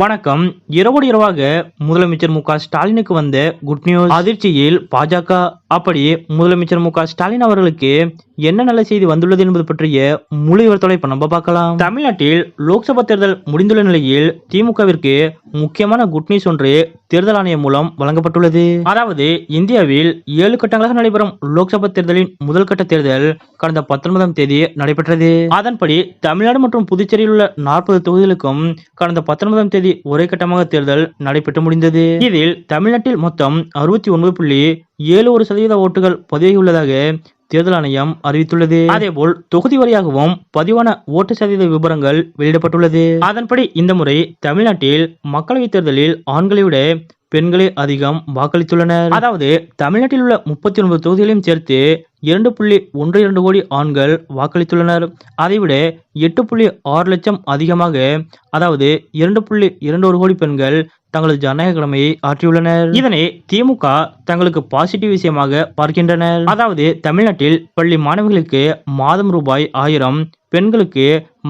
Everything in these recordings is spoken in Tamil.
வணக்கம். இரவோடு இரவாக முதலமைச்சர் மு க ஸ்டாலினுக்கு வந்த குட் நியூஸ் அதிர்ச்சியில் பாஜக அப்படி முதலமைச்சர் மு க ஸ்டாலின் அவர்களுக்கு என்ன நல்ல செய்தி வந்துள்ளது என்பது பற்றிய முழு விவரத்தோட இப்ப நம்ம பார்க்கலாம். தமிழ்நாட்டில் லோக்சபா தேர்தல் முடிந்துள்ள நிலையில் திமுகவிற்கு முக்கியமான குட் நியூஸ் ஒன்று தேர்தல் ஆணையம் மூலம் வழங்கப்பட்டுள்ளது. அதாவது இந்தியாவில் ஏழு கட்டங்களாக நடைபெறும் லோக்சபா தேர்தலின் முதல் கட்ட தேர்தல் கடந்த பத்தொன்பதாம் தேதி நடைபெற்றது. அதன்படி தமிழ்நாடு மற்றும் புதுச்சேரியில் உள்ள நாற்பது தொகுதிகளுக்கும் கடந்த பத்தொன்பதாம் தேதி ஒரே கட்டமாக தேர்தல் நடைபெற்று முடிந்தது. இதில் தமிழ்நாட்டில் மொத்தம் அறுபத்தி ஒன்பது புள்ளி ஏழு ஒரு சதவீத ஓட்டுகள் பதிவாகியுள்ளதாக தேர்தல் ஆணையம் அறிவித்துள்ளது. அதேபோல் தொகுதி வாரியாகவும் பதிவான ஓட்டு சதவீத விவரங்கள் வெளியிடப்பட்டுள்ளது. அதன்படி இந்த முறை தமிழ்நாட்டில் மக்களவைத் தேர்தலில் ஆண்களை விட பெண்களே அதிகம் வாக்களித்துள்ளனர். அதாவது தமிழ்நாட்டில் உள்ள முப்பத்தி ஒன்பது தொகுதிகளையும் சேர்த்து இரண்டு புள்ளி ஒன்று இரண்டு கோடி ஆண்கள் வாக்களித்துள்ளனர். அதைவிட எட்டு புள்ளி ஆறு லட்சம் அதிகமாக அதாவது இரண்டு புள்ளி இரண்டு ஒரு கோடி பெண்கள் தங்களது ஜனநாயக கடமையை ஆற்றியுள்ளனர். இதனை திமுக தங்களுக்கு பாசிட்டிவ் விஷயமாக பார்க்கின்றனர். அதாவது தமிழ்நாட்டில் பள்ளி மாணவிகளுக்கு மாதம் ரூபாய் ஆயிரம் பெண்களுக்கு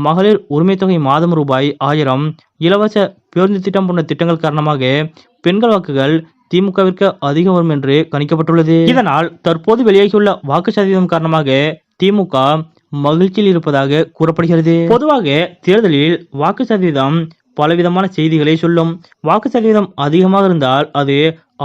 மகளிர் உரிமை தொகை மாதம் ரூபாய் ஆயிரம் இலவச பேருந்து திட்டம் போன்ற திட்டங்கள் காரணமாக பெண்கள் வாக்குகள் திமுகவிற்கு அதிகம் வரும் என்று கணிக்கப்பட்டுள்ளது. இதனால் தற்போது வெளியாகியுள்ள வாக்கு சதவீதம் காரணமாக திமுக மகிழ்ச்சியில் இருப்பதாக கூறப்படுகிறது. பொதுவாக தேர்தலில் வாக்கு சதவீதம் பலவிதமான செய்திகளை சொல்லும். வாக்கு சதவீதம் அதிகமாக இருந்தால் அது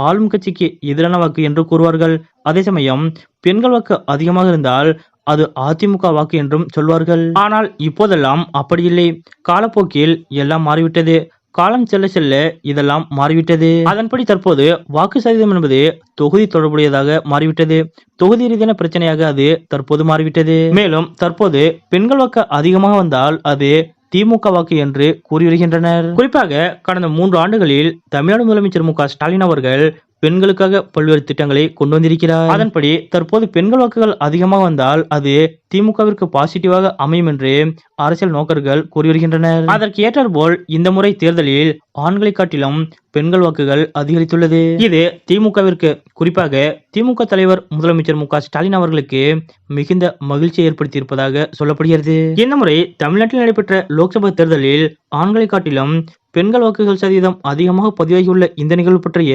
ஆளும் கட்சிக்கு எதிரான வாக்கு என்று கூறுவார்கள். அதே சமயம் பெண்கள் வாக்கு அதிகமாக இருந்தால் அது அதிமுக வாக்கு என்றும் சொல்வார்கள். ஆனால் இப்போதெல்லாம் அப்படி இல்லை. காலப்போக்கில் எல்லாம் மாறிவிட்டது. காலம் செல்ல செல்ல இதெல்லாம் மாறிவிட்டது. அதன்படி தற்போது வாக்கு சதவீதம் என்பது தொகுதி தொடர்புடையதாக மாறிவிட்டது. தொகுதி ரீதியான பிரச்சனையாக அது தற்போது மாறிவிட்டது. மேலும் தற்போது பெண்கள் வாக்கு அதிகமாக வந்தால் அது திமுக வாக்கு என்று கூறி வருகின்றனர். குறிப்பாக கடந்த மூன்று ஆண்டுகளில் தமிழ்நாடு முதலமைச்சர் மு க ஸ்டாலின் அவர்கள் பெண்களுக்காக பல்வேறு திட்டங்களை கொண்டு வந்திருக்கிறார். அதன்படி தற்போது பெண்கள் வாக்குகள் அதிகமாக வந்தால் அது திமுகவிற்கு பாசிட்டிவாக அமையும் என்று அரசியல் நோக்கர்கள் கூறி வருகின்றனர். அதற்கு ஏற்றாற்போல் இந்த முறை தேர்தலில் ஆண்களை காட்டிலும் பெண்கள் வாக்குகள் அதிகரித்துள்ளது. இது திமுகவிற்கு குறிப்பாக திமுக தலைவர் முதலமைச்சர் மு ஸ்டாலின் அவர்களுக்கு மிகுந்த மகிழ்ச்சி ஏற்படுத்தியிருப்பதாக சொல்லப்படுகிறது. இந்த முறை தமிழ்நாட்டில் நடைபெற்ற லோக்சபா தேர்தலில் ஆண்களை காட்டிலும் பெண்கள் வாக்குகள் சதவீதம் அதிகமாக பதிவாகியுள்ள இந்த நிகழ்வு பற்றிய